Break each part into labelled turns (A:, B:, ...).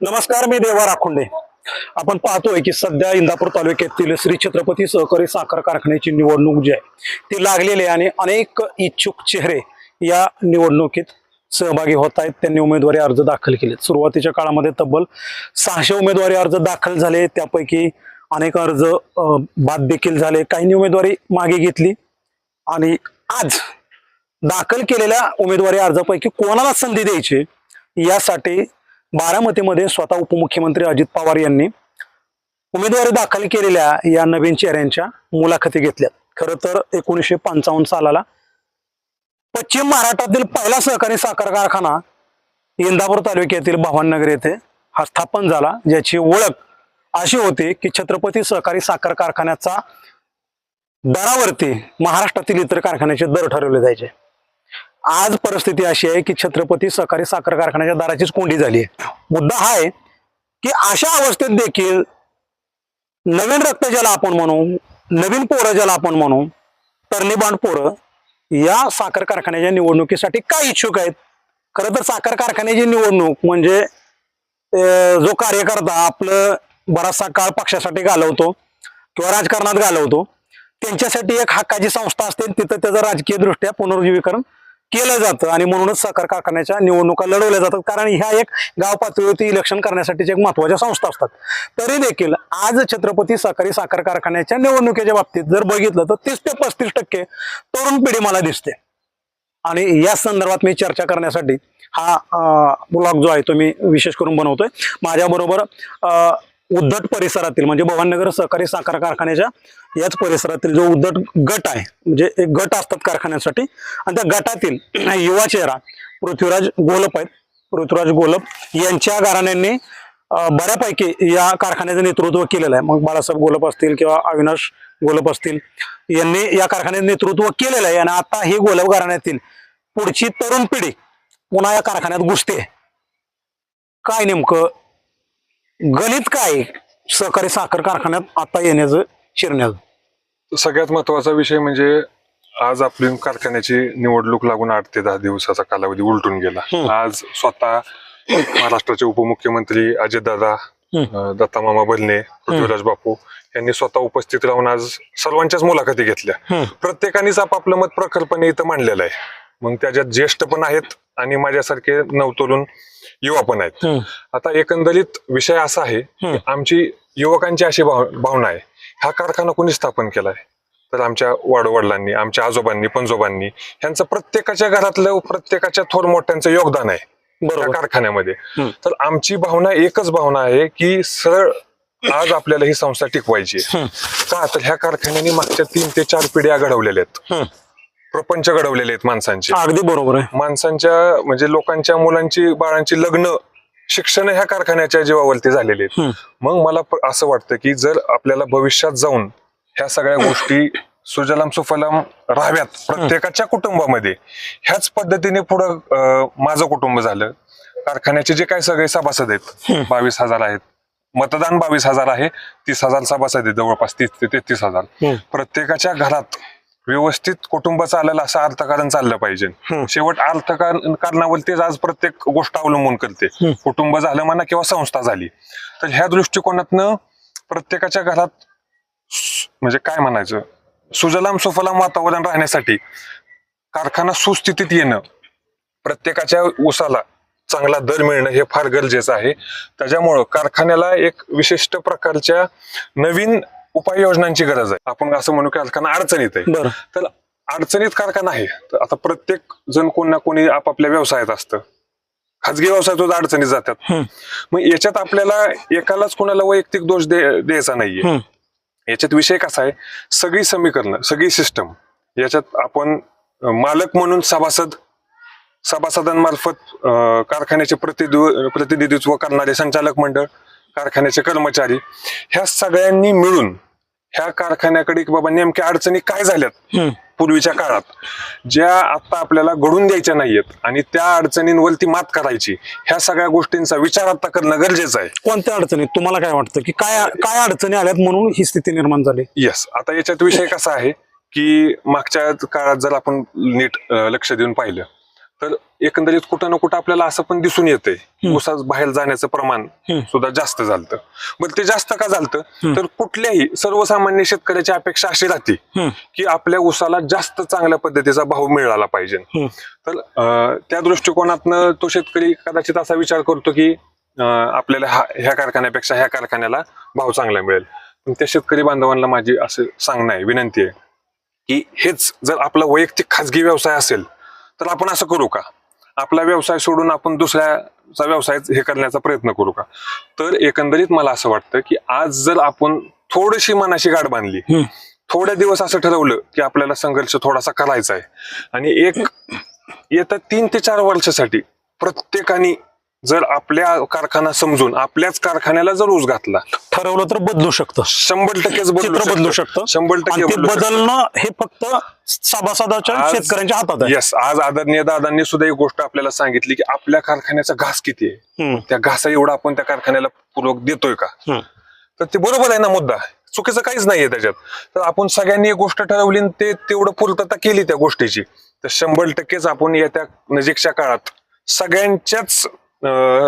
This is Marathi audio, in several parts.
A: नमस्कार मी देवा राखुंडे. आपण पाहतोय की सध्या इंदापूर तालुक्यातील श्री छत्रपती सहकारी साखर कारखान्याची निवडणूक जी आहे ती लागलेली आणि अनेक इच्छुक चेहरे या निवडणुकीत सहभागी होत आहेत. त्यांनी उमेदवारी अर्ज दाखल केले सुरुवातीच्या काळामध्ये तब्बल सहाशे उमेदवारी अर्ज दाखल झाले. त्यापैकी अनेक अर्ज बाद देखील झाले. काहींनी उमेदवारी मागे घेतली आणि आज दाखल केलेल्या उमेदवारी अर्जापैकी कोणाला संधी द्यायची यासाठी बारामतीमध्ये स्वतः उपमुख्यमंत्री अजित पवार यांनी उमेदवारी दाखल केलेल्या या नवीन चेहऱ्यांच्या मुलाखती घेतल्या खरं तर एकोणीसशे पंचावन्न सालाला पश्चिम महाराष्ट्रातील पहिला सहकारी साखर कारखाना इंदापूर तालुक्यातील भवाननगर येथे हा स्थापन झाला ज्याची ओळख अशी होती की छत्रपती सहकारी साखर कारखान्याचा दरावरती महाराष्ट्रातील इतर कारखान्याचे दर ठरवले जायचे. आज परिस्थिती अशी आहे की छत्रपती सहकारी साखर कारखान्याच्या दाराचीच कोंडी झाली आहे. मुद्दा हा आहे की अशा अवस्थेत देखील नवीन रक्त ज्याला आपण म्हणू नवीन पोरं ज्याला आपण म्हणू तरलीबांड पोरं या साखर कारखान्याच्या निवडणुकीसाठी काय इच्छुक आहेत? खरं तर साखर कारखान्याची निवडणूक म्हणजे जो कार्यकर्ता आपलं बराचसा काळ पक्षासाठी घालवतो किंवा राजकारणात घालवतो त्यांच्यासाठी एक हक्काची संस्था असते तिथं त्याचं राजकीय दृष्ट्या पुनर्जीवीकरण केलं जातं आणि म्हणूनच साखर कारखान्याच्या निवडणुका लढवल्या जातात. कारण ह्या एक गाव पातळीवरती इलेक्शन करण्यासाठीच्या एक महत्त्वाच्या संस्था असतात. तरी देखील आज छत्रपती सहकारी साखर कारखान्याच्या निवडणुकीच्या बाबतीत जर बघितलं तर तीस ते पस्तीस टक्के तरुण पिढी मला दिसते. आणि या संदर्भात मी चर्चा करण्यासाठी हा ब्लॉग जो आहे तो मी विशेष करून बनवतोय. माझ्याबरोबर उद्धट परिसरातील म्हणजे भवाननगर सहकारी साखर कारखान्याच्या याच परिसरातील जो उद्धट गट आहे म्हणजे एक गट असतात कारखान्यासाठी आणि त्या गटातील युवा चेहरा पृथ्वीराज गोलप आहेत. पृथ्वीराज गोलप यांच्या घराण्यांनी बऱ्यापैकी या कारखान्याचं नेतृत्व केलेलं आहे. मग बाळासाहेब गोलप असतील किंवा अविनाश गोलप असतील यांनी या कारखान्याचं नेतृत्व केलेलं आहे. आणि आता ही गोलप घराण्यातील पुढची तरुण पिढी पुन्हा या कारखान्यात घुसते. काय नेमकं गणित काय सहकारी साखर कारखान्यात आता येण्याचं शिरण्याचं
B: सगळ्यात महत्त्वाचा विषय म्हणजे आज आपली कारखान्याची निवडणूक लागून आठ ते दहा दिवसाचा कालावधी उलटून गेला. आज स्वतः महाराष्ट्राचे उपमुख्यमंत्री अजितदादा
A: हम्म.
B: अं, दत्तामामा भलने पृथ्वीराज बापू यांनी स्वतः उपस्थित राहून आज सर्वांच्याच मुलाखती घेतल्या. प्रत्येकानेच आपापलं मत प्रकल्पने इथं मांडलेलं आहे मग त्याच्यात ज्येष्ठ पण आहेत आणि माझ्यासारखे नवतोलून युवा पण आहेत. आता एकंदरीत विषय असा आहे. की आमची युवकांची अशी भाव- भावना आहे हा कारखाना कोणी स्थापन केलाय तर आमच्या वाडवडिलांनी आमच्या आजोबांनी पंजोबांनी ह्यांचं प्रत्येकाच्या घरातलं प्रत्येकाच्या थोर मोठ्यांचं योगदान आहे
A: बरोबर
B: कारखान्यामध्ये. तर आमची भावना एकच भावना आहे की सरळ आज आपल्याला ही संस्था टिकवायची आहे. का तर ह्या कारखान्याने मागच्या तीन ते चार पिढ्या घडवलेल्या आहेत. प्रपंच घडवलेले आहेत माणसांचे.
A: अगदी बरोबर आहे.
B: माणसांच्या म्हणजे लोकांच्या मुलांची बाळांची लग्न शिक्षण ह्या कारखान्याच्या जीवावरती झालेले आहेत. मग मला असं वाटतं की जर आपल्याला भविष्यात जाऊन ह्या सगळ्या गोष्टी सुजलाम सुफलाम राहाव्यात प्रत्येकाच्या कुटुंबामध्ये ह्याच पद्धतीने पुढं माझं कुटुंब झालं. कारखान्याचे जे काही सगळे सभासद आहेत बावीस हजार आहेत. मतदान बावीस हजार आहे तीस हजार सभासद आहेत जवळपास तीस ते तेहतीस हजार. प्रत्येकाच्या घरात व्यवस्थित कुटुंब चालेल असं अर्थकारण चाललं पाहिजे. शेवट अर्थकारणावरतीच आज प्रत्येक गोष्ट अवलंबून करते. कुटुंब झालं म्हणा किंवा संस्था झाली. तर ह्या दृष्टिकोनातनं प्रत्येकाच्या घरात म्हणजे काय म्हणायचं? सुजलाम सुफलाम वातावरण राहण्यासाठी कारखाना सुस्थितीत येणं प्रत्येकाच्या ऊसाला चांगला दर मिळणं हे फार गरजेचं आहे. त्याच्यामुळं कारखान्याला एक विशिष्ट प्रकारच्या नवीन उपाययोजनांची गरज आहे. आपण असं म्हणू की कारखाना अडचणीत आहे.
A: बरं.
B: तर अडचणीत कारखाना आहे तर आता प्रत्येक जण कोण ना कोणी आपापल्या व्यवसायात असतं. खाजगी व्यवसायात सुद्धा अडचणीत जातात. मग याच्यात आपल्याला एकालाच कोणाला वैयक्तिक दोष द्यायचा नाहीये. याच्यात विषय कसा आहे? सगळी समीकरणं सगळी सिस्टम याच्यात आपण मालक म्हणून सभासद सभासदांमार्फत कारखान्याचे प्रतिनिधित्व करणारे संचालक मंडळ कारखान्याचे कर्मचारी ह्या सगळ्यांनी मिळून ह्या कारखान्याकडे की बाबा नेमक्या अडचणी काय झाल्यात. पूर्वीच्या काळात ज्या आता आपल्याला घडून द्यायच्या नाहीयेत आणि त्या अडचणींवरती मात करायची ह्या सगळ्या गोष्टींचा विचार आता करणं गरजेचं आहे.
A: कोणत्या अडचणीत? तुम्हाला काय वाटतं की काय काय अडचणी आल्यात म्हणून ही स्थिती निर्माण झाली?
B: येस आता याच्यात विषय कसा आहे की मागच्या काळात जर आपण नीट लक्ष देऊन पाहिलं तर एकंदरीत कुठं ना कुठं आपल्याला असं पण दिसून येतंय. ऊसाच बाहेर जाण्याचं प्रमाण. सुद्धा जास्त झालं बरं ते जास्त का झालं. तर कुठल्याही सर्वसामान्य शेतकऱ्याची अपेक्षा अशी राहते. की आपल्या ऊसाला जास्त चांगल्या पद्धतीचा भाव मिळाला पाहिजे. तर त्या दृष्टिकोनातनं तो शेतकरी कदाचित असा विचार करतो की आपल्याला हा- ह्या कारखान्यापेक्षा ह्या कारखान्याला भाव चांगला मिळेल पण त्या शेतकरी बांधवांना माझी असं सांगणं आहे विनंती आहे की हेच जर आपला वैयक्तिक खाजगी व्यवसाय असेल तर आपण असं करू का? आपला व्यवसाय सोडून आपण दुसऱ्याचा व्यवसाय हे करण्याचा प्रयत्न करू का? तर एकंदरीत मला असं वाटतं की आज जर आपण थोडीशी मनाशी गाठ बांधली. थोड्या दिवस असं ठरवलं की आपल्याला संघर्ष थोडासा करायचा आहे. आणि एक येत्या तीन ते चार वर्षासाठी प्रत्येकाने जर आपल्या कारखाना समजून आपल्याच कारखान्याला जर ऊस घातला
A: ठरवलं तर बदलू शकतं.
B: शंभर टक्केच
A: बदलू शकतं.
B: शंभर टक्के.
A: बदलणं हे फक्त सभासदाच्या शेतकऱ्यांच्या हातात
B: येस आज आदरणीय दादांनी सुद्धा एक गोष्ट आपल्याला सांगितली की आपल्या कारखान्याचा घास किती आहे. त्या घासा एवढा आपण त्या कारखान्याला पूर्वक देतोय का. तर ते बरोबर आहे ना मुद्दा. चुकीचं काहीच नाहीये त्याच्यात. तर आपण सगळ्यांनी एक गोष्ट ठरवली ते तेवढं पूर्तता केली त्या गोष्टीची. तर शंभर टक्केच आपण येत्या नजीकच्या काळात सगळ्यांच्याच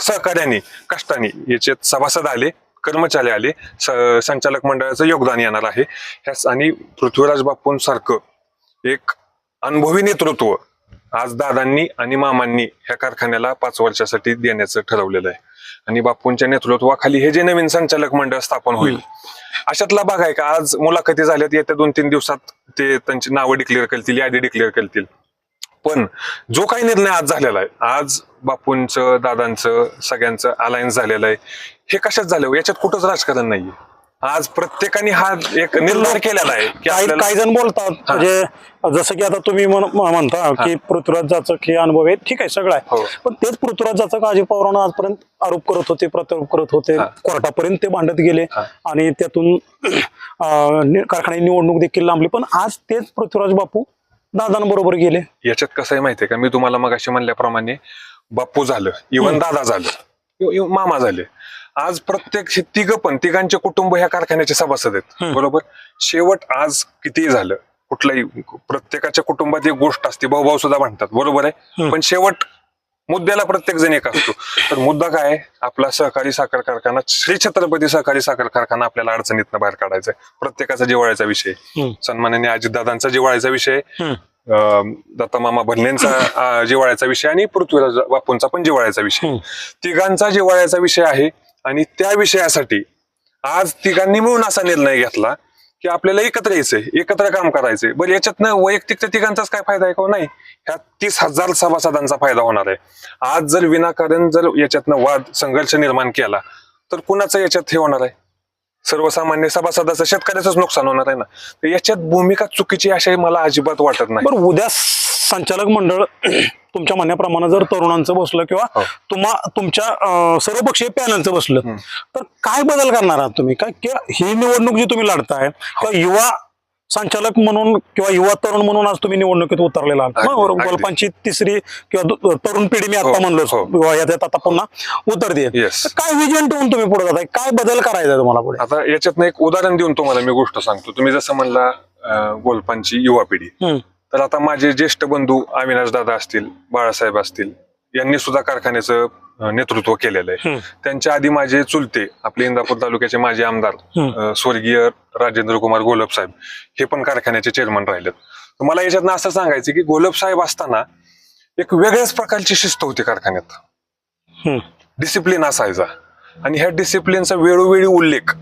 B: सहकार्याने कष्टाने याच्यात सभासद आले कर्मचारी आले स- संचालक मंडळाचं योगदान येणार आहे. ह्या आणि पृथ्वीराज बापूंसारखं एक अनुभवी नेतृत्व आज दादांनी आणि मामांनी ह्या कारखान्याला पाच वर्षासाठी देण्याचं ठरवलेलं आहे. आणि बापूंच्या नेतृत्वाखाली हे जे नवीन संचालक मंडळ स्थापन होईल अशातला भाग आहे का? आज मुलाखती झाल्यात येत्या दोन तीन दिवसात ते त्यांची नावं डिक्लेअर करतील यादी डिक्लेअर करतील. पण जो काही निर्णय आज झालेला आहे आज बापूंचं दादांचं सगळ्यांचं अलायन्स झालेलं आहे हे कशात झालं हो? याच्यात कुठंच राजकारण नाहीये आज प्रत्येकाने हा एक निर्णय केलेला आहे की
A: काही
B: आपल्याला
A: काही जण बोलतात म्हणजे जसं की आता तुम्ही म्हण- म्हणता की पृथ्वीराज जाचक हे अनुभव आहे ठीक आहे सगळं
B: हो.
A: आहे पण तेच पृथ्वीराज जाचक अजित पवारांना आजपर्यंत आरोप करत होते प्रत्यारोप करत होते
B: हा.
A: कोर्टापर्यंत ते भांडत गेले
B: हा.
A: आणि त्यातून अं, नि- कारखान्याची निवडणूक देखील लांबली पण आज तेच पृथ्वीराज बापू दादांबरोबर गेले.
B: याच्यात कसं आहे माहितीये का? मी तुम्हाला मगाशी म्हणल्याप्रमाणे बाप्पू झालं इवन दादा झालं मामा झाले. आज प्रत्येक हे तिघ पण तिघांचे कुटुंब ह्या कारखान्याचे सभासद आहेत.
A: हम्म.
B: बरोबर? शेवट आज कितीही झालं कुठलाही प्रत्येकाच्या कुटुंबात एक गोष्ट असते भाऊ सुद्धा म्हणतात बरोबर आहे?
A: हम्म.
B: पण शेवट मुद्द्याला प्रत्येक जण एक असतो तर मुद्दा काय? आपला सहकारी साखर कारखाना श्री छत्रपती सहकारी साखर कारखाना आपल्याला अडचणीतनं बाहेर काढायचा आहे प्रत्येकाचा जिव्हाळ्याचा विषय
A: हम्म.
B: सन्मानाने अजितदादांचा जिव्हाळ्याचा विषय
A: हम्म.
B: अं, दत्तामामा भरलेंचा अं, जिव्हाळ्याचा विषय आणि पृथ्वीराज बापूंचा पण जिव्हाळ्याचा विषय. तिघांचा जिव्हाळ्याचा विषय आहे आणि त्या विषयासाठी आज तिघांनी मिळून असा निर्णय घेतला की आपल्याला एकत्र यायचंय एकत्र काम करायचंय. बरं याच्यातनं वैयक्तिक त्या तिघांचाच काय फायदा आहे का हो? नाही. ह्या तीस हजार सभासदांचा फायदा होणार आहे. आज जर विनाकारण जर याच्यातनं वाद संघर्ष निर्माण केला तर कुणाचं याच्यात हे होणार आहे? सर्वसामान्य सभासदाचं शेतकऱ्याचंच नुकसान होणार आहे ना? तर याच्यात भूमिका चुकीची अशी मला अजिबात वाटत नाही.
A: बरं उद्या संचालक मंडळ तुमच्या म्हणण्याप्रमाणे जर तरुणांचं बसलं किंवा
B: हो.
A: तुम्हा तुमच्या सर्वपक्षीय पॅनलचं बसलं. तर काय बदल करणार आहात तुम्ही काय किंवा ही निवडणूक जी तुम्ही लढताय किंवा युवा संचालक म्हणून किंवा युवा तरुण म्हणून आज तुम्ही निवडणुकीत उतरलेला. गोलपांची तिसरी किंवा तरुण पिढी मी आता
B: हो,
A: म्हणलो
B: हो.
A: किंवा याच्यात आता पुन्हा उतरते. काय विजन ठेवून तुम्ही पुढे जाताय काय बदल करायचा तुम्हाला पुढे
B: आता याच्यातनं एक उदाहरण देऊन तुम्हाला मी गोष्ट सांगतो तुम्ही जसं म्हणला गोलपांची युवा पिढी. तर आता माझे ज्येष्ठ बंधू अविनाश दादा असतील बाळासाहेब असतील यांनी सुद्धा कारखान्याचं नेतृत्व केलेलं आहे. त्यांच्या आधी माझे चुलते आपले इंदापूर तालुक्याचे माजी आमदार स्वर्गीय राजेंद्र कुमार गोलब साहेब हे पण कारखान्याचे चेअरमन राहिलेत. तर मला याच्यातनं असं सांगायचं की गोलब साहेब असताना एक वेगळ्याच प्रकारची शिस्त होती कारखान्यात. डिसिप्लिन असायचा. आणि ह्या डिसिप्लिनचा वेळोवेळी उल्लेख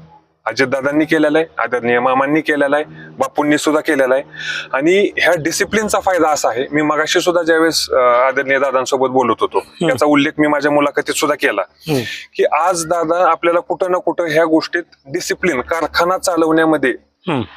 B: अजितदादांनी केलेला आहे आदरणीय मामांनी केलेला आहे बापूंनी सुद्धा केलेला आहे आणि ह्या डिसिप्लिनचा फायदा असा आहे मी मगाशी सुद्धा ज्यावेळेस आदरणीय दादांसोबत बोलत होतो त्याचा उल्लेख मी माझ्या मुलाखतीत सुद्धा केला. की आज दादा आपल्याला कुठं ना कुठं ह्या गोष्टीत डिसिप्लिन कारखाना चालवण्यामध्ये.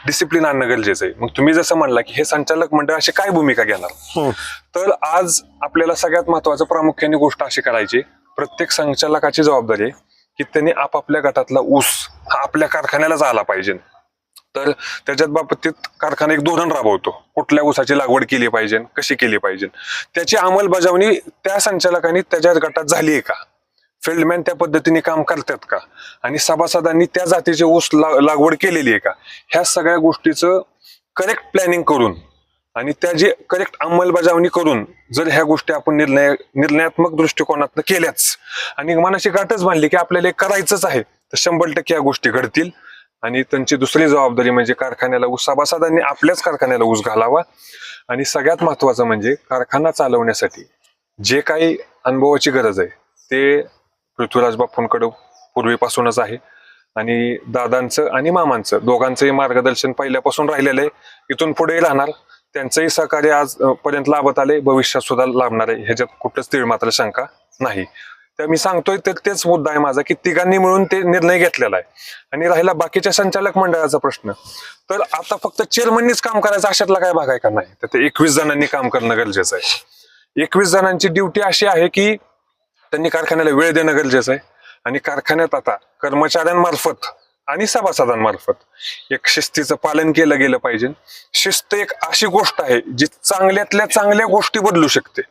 B: डिसिप्लिन आणणं गरजेचं आहे मग तुम्ही जसं म्हणला की हे संचालक मंडळ अशी काय भूमिका घेणार. तर आज आपल्याला सगळ्यात महत्वाचं प्रामुख्याने गोष्ट अशी करायची प्रत्येक संचालकाची जबाबदारी आहे की त्यांनी आपापल्या गटातला ऊस हा आपल्या कारखान्यालाच आला पाहिजे. तर त्याच्यात बाबतीत कारखाना एक धोरण राबवतो. कुठल्या ऊसाची लागवड केली पाहिजे कशी केली पाहिजे. त्याची अंमलबजावणी त्या संचालकांनी त्याच्या गटात झाली आहे का? फिल्डमॅन त्या पद्धतीने काम करतात का? आणि सभासदांनी त्या जातीचे ऊस लागवड केलेली आहे का? ह्या सगळ्या गोष्टीचं करेक्ट प्लॅनिंग करून आणि त्याची करेक्ट अंमलबजावणी करून जर ह्या गोष्टी आपण निर्णय निर्णयात्मक दृष्टिकोनातनं केल्याच. आणि मनाशी गाठच बांधली की आपल्याला हे करायचंच आहे तर शंभर टक्के या गोष्टी घडतील. आणि त्यांची दुसरी जबाबदारी म्हणजे कारखान्याला ऊस सभासदांनी आपल्याच कारखान्याला ऊस घालावा. आणि सगळ्यात महत्वाचं म्हणजे कारखाना चालवण्यासाठी जे काही अनुभवाची गरज आहे ते पृथ्वीराज बापूंकडं पूर्वीपासूनच आहे. आणि दादांचं आणि मामांचं दोघांचंही मार्गदर्शन पहिल्यापासून राहिलेलं आहे. इथून पुढे राहणार. त्यांचंही सहकार्य आज पर्यंत लाभत आले भविष्यात सुद्धा लाभणार आहे. ह्याच्यात कुठलंच तीळ मात्र शंका नाही. तर मी सांगतोय तर तेच मुद्दा आहे माझा की तिघांनी मिळून ते निर्णय घेतलेला आहे. आणि राहिला बाकीच्या संचालक मंडळाचा प्रश्न. तर आता फक्त चेअरमननीच काम करायचं अशातला काय भाग आहे का नाही? तर ते एकवीस जणांनी काम करणं गरजेचं आहे. एकवीस जणांची ड्युटी अशी आहे की त्यांनी कारखान्याला वेळ देणं गरजेचं आहे. आणि कारखान्यात आता कर्मचाऱ्यांमार्फत आणि सभासदांमार्फत एक शिस्तीचं पालन केलं गेलं पाहिजे. शिस्त एक अशी गोष्ट आहे जी चांगल्यातल्या चांगल्या गोष्टी बदलू शकते.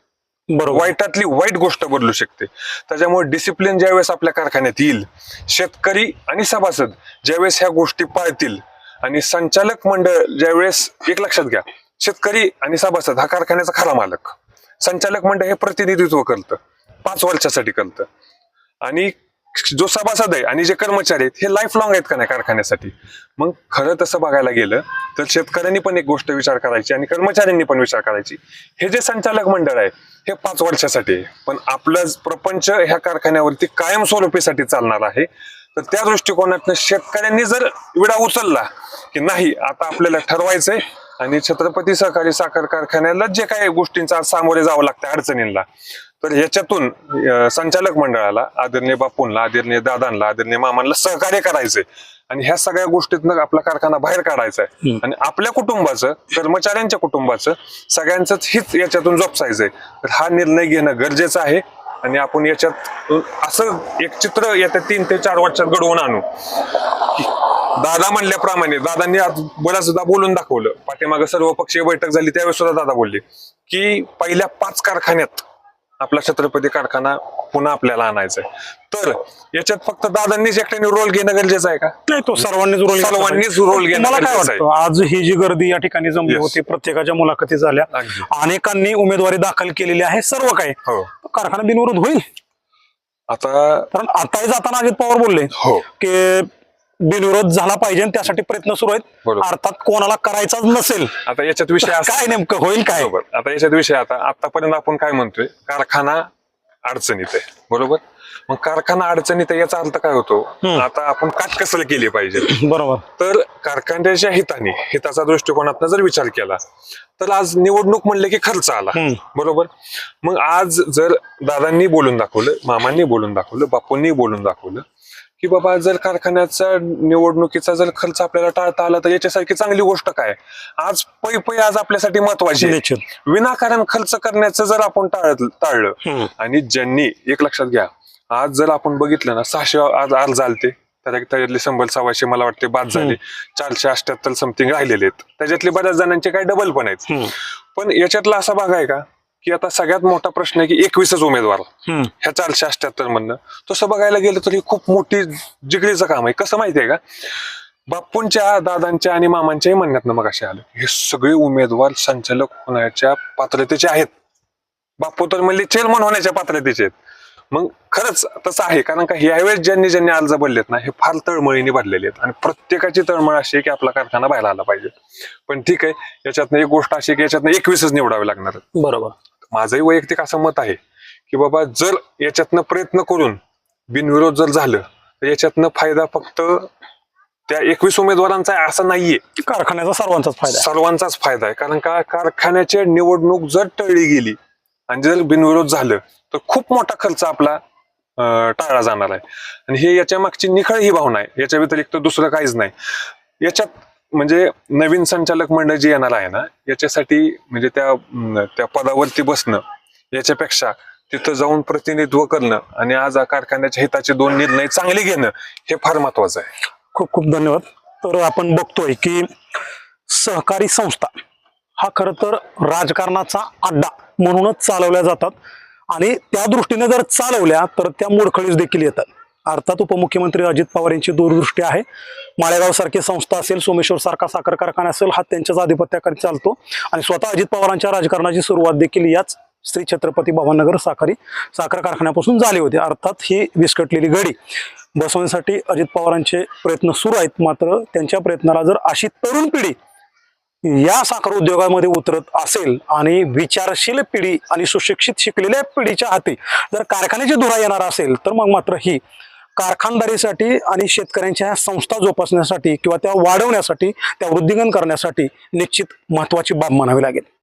A: बरोबर.
B: वाईटातली वाईट गोष्ट बदलू शकते. त्याच्यामुळे डिसिप्लिन ज्यावेळेस आपल्या कारखान्यात येईल शेतकरी आणि सभासद ज्यावेळेस ह्या गोष्टी पाळतील आणि संचालक मंडळ ज्यावेळेस एक लक्षात घ्या शेतकरी आणि सभासद हा कारखान्याचा खरा मालक. संचालक मंडळ हे प्रतिनिधित्व करतं पाच वर्षासाठी करतं. आणि जो सभासद आहे आणि जे कर्मचारी आहेत हे लाईफ लॉंग आहेत का नाही कारखान्यासाठी? मग खरं तसं बघायला गेलं तर शेतकऱ्यांनी पण एक गोष्ट विचार करायची आणि कर्मचाऱ्यांनी पण विचार करायची. हे जे संचालक मंडळ आहे हे पाच वर्षासाठी आहे. पण आपलं प्रपंच ह्या कारखान्यावरती कायमस्वरूपीसाठी चालणार आहे. तर त्या दृष्टिकोनातनं शेतकऱ्यांनी जर विडा उचलला की नाही आता आपल्याला ठरवायचंय आणि छत्रपती सहकारी साखर कारखान्याला जे काही गोष्टींचा सामोरे जावं लागतं अडचणींना तर याच्यातून संचालक मंडळाला आदरणीय बापूंना आदरणीय दादांना आदरणीय मामांना सहकार्य करायचंय. आणि ह्या सगळ्या गोष्टीतनं आपला कारखाना बाहेर काढायचा आहे. आणि आपल्या कुटुंबाचं कर्मचाऱ्यांच्या कुटुंबाचं सगळ्यांचंच हित याच्यातून जोपासायचंय तर हा निर्णय घेणं गरजेचं आहे. आणि आपण याच्यात असं एक चित्र येत्या तीन ते चार वर्षात घडवून आणू. दादा म्हणल्याप्रमाणे दादांनी आज बऱ्याच सुद्धा बोलून दाखवलं. पाठीमागं सर्व पक्षीय बैठक झाली त्यावेळेस सुद्धा दादा बोलले की पहिल्या पाच कारखान्यात आपला छत्रपती कारखाना पुन्हा आपल्याला आणायचा आहे तर याच्यात फक्त दादांनीच एकट्याने रोल घेणं गरजेचं आहे का
A: नाही तो सर्वांनीच रोल
B: सर्वांनीच. रोल घेणं
A: मला काय
B: गरजेचं आहे.
A: वाटतं आज ही जी गर्दी या ठिकाणी जमली
B: Yes.
A: होती प्रत्येकाच्या मुलाखती झाल्या
B: अगदी.
A: अनेकांनी उमेदवारी दाखल केलेली आहे सर्व काही
B: हो
A: कारखाना बिनविरोध होईल
B: आता
A: कारण आताही जाताना अजित पवार बोलले
B: हो
A: की बिनविरोध झाला पाहिजे आणि त्यासाठी प्रयत्न सुरू आहेत.
B: बरोबर.
A: अर्थात कोणाला करायचाच नसेल.
B: आता याच्यात विषय असा
A: काय नेमकं होईल काय?
B: बरोबर. आता याच्यात विषय आता आतापर्यंत आपण काय म्हणतोय? कारखाना अडचणीत आहे. बरोबर? मग कारखाना अडचणीत आहे याचा अर्थ काय होतो?
A: हम्म.
B: आता आपण काटकसर केली पाहिजे?
A: बरोबर.
B: तर कारखान्याच्या हिताने हिताचा दृष्टिकोनातनं जर विचार केला तर आज निवडणूक म्हणले की खर्च आला.
A: हम्म.
B: बरोबर? मग आज जर दादांनी बोलून दाखवलं मामांनी बोलून दाखवलं बापूंनी बोलून दाखवलं की बाबा जर कारखान्याचा निवडणुकीचा जर खर्च आपल्याला टाळता आला तर याच्यासारखी चांगली गोष्ट काय? आज पै पै आज आपल्यासाठी महत्वाची आहे. विनाकारण खर्च करण्याचं जर आपण टाळत टाळलं. आणि ज्यांनी एक लक्षात घ्या आज जर आपण बघितलं ना सहाशे आज अर्ज आलते त्याच्या त्याच्यातले शंभर सव्वाशे मला वाटते बाद झाले. चारशे अठ्याहत्तर समथिंग राहिलेले आहेत. त्याच्यातले बऱ्याच जणांचे काही डबल पण आहेत. पण याच्यातला असा भाग आहे का? की आता सगळ्यात मोठा प्रश्न आहे की एकवीसच उमेदवार. ह्या चारशे अठ्याहत्तर मधनं. तसं बघायला गेलं तर हे खूप मोठी जिगरीचं काम आहे. कसं माहितीये का? बापूंच्या दादांच्या आणि मामांच्याही म्हणण्यात मग असे आलं. हे सगळे उमेदवार संचालक होण्याच्या पात्रतेचे आहेत. बापू तर म्हणले चेअरमन होण्याच्या पात्रतेचे आहेत. मग खरंच तसं आहे कारण का यावेळेस ज्यांनी ज्यांनी अर्ज भरलेत ना हे फार तळमळीने भरलेले आहेत. आणि प्रत्येकाची तळमळ अशी आहे की आपला कारखाना बाहेर आला पाहिजे. पण ठीक आहे याच्यातनं एक गोष्ट अशी की याच्यातनं एकवीसच निवडावे लागणार.
A: बरोबर.
B: माझंही वैयक्तिक असं मत आहे की बाबा जर याच्यातनं प्रयत्न करून बिनविरोध जर झालं तर याच्यातनं फायदा फक्त त्या एकवीस उमेदवारांचा आहे असं नाहीये.
A: कारखान्याचा सर्वांचाच फायदा.
B: सर्वांचाच फायदा आहे. कारण का? कारखान्याची निवडणूक जर टळली गेली आणि जर बिनविरोध झालं तर खूप मोठा खर्च आपला टाळला जाणार आहे. आणि हे याच्या मागची निखळ ही भावना आहे. याच्या व्यतिरिक्त दुसरं काहीच नाही. याच्यात म्हणजे नवीन संचालक मंडळ जे येणार आहे ना याच्यासाठी म्हणजे त्या त्या पदावरती बसणं याच्यापेक्षा तिथं जाऊन प्रतिनिधित्व करणं आणि आज कारखान्याच्या हिताचे दोन निर्णय चांगले घेणं हे फार महत्वाचं आहे.
A: खूप खूप धन्यवाद. तर आपण बघतोय की सहकारी संस्था हा खर तर राजकारणाचा अड्डा म्हणूनच चालवल्या जातात. आणि त्या दृष्टीने जर चालवल्या तर त्या मोडखळीस देखील येतात. अर्थात उपमुख्यमंत्री अजित पवार यांची दूरदृष्टी आहे. माळेगाव सारखी संस्था असेल सोमेश्वर सारखा साखर कारखाना असेल हा त्यांच्याच आधिपत्याकडे चालतो. आणि स्वतः अजित पवारांच्या राजकारणाची सुरुवात देखील याच श्री छत्रपती भवानगर साखरी साखर कारखान्यापासून झाली होती. अर्थात ही विस्कटलेली घडी. बसवण्यासाठी अजित पवारांचे प्रयत्न सुरू आहेत मात्र त्यांच्या प्रयत्नाला जर अशी तरुण पिढी या साखर उद्योगामध्ये उतरत असेल आणि विचारशील पिढी आणि सुशिक्षित शिकलेल्या पिढीच्या हाती जर कारखान्याची धुरा येणार असेल तर मग मात्र ही कारखानदारीसाठी आणि शेतकऱ्यांच्या संस्था जोपासण्यासाठी किंवा त्या वाढवण्यासाठी त्या वृद्धिंगन करण्यासाठी निश्चित महत्वाची बाब म्हणावी लागेल.